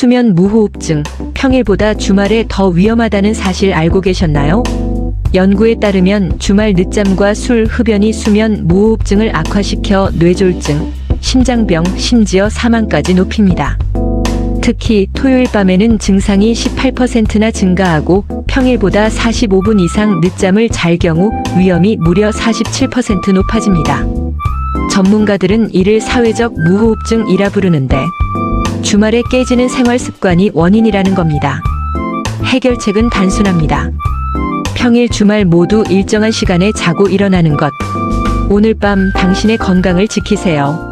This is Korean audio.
수면 무호흡증, 평일보다 주말에 더 위험하다는 사실 알고 계셨나요? 연구에 따르면 주말 늦잠과 술, 흡연이 수면 무호흡증을 악화시켜 뇌졸중, 심장병, 심지어 사망까지 높입니다. 특히 토요일 밤에는 증상이 18%나 증가하고 평일보다 45분 이상 늦잠을 잘 경우 위험이 무려 47% 높아집니다. 전문가들은 이를 사회적 무호흡증이라 부르는데 주말에 깨지는 생활 습관이 원인이라는 겁니다. 해결책은 단순합니다. 평일 주말 모두 일정한 시간에 자고 일어나는 것. 오늘 밤 당신의 건강을 지키세요.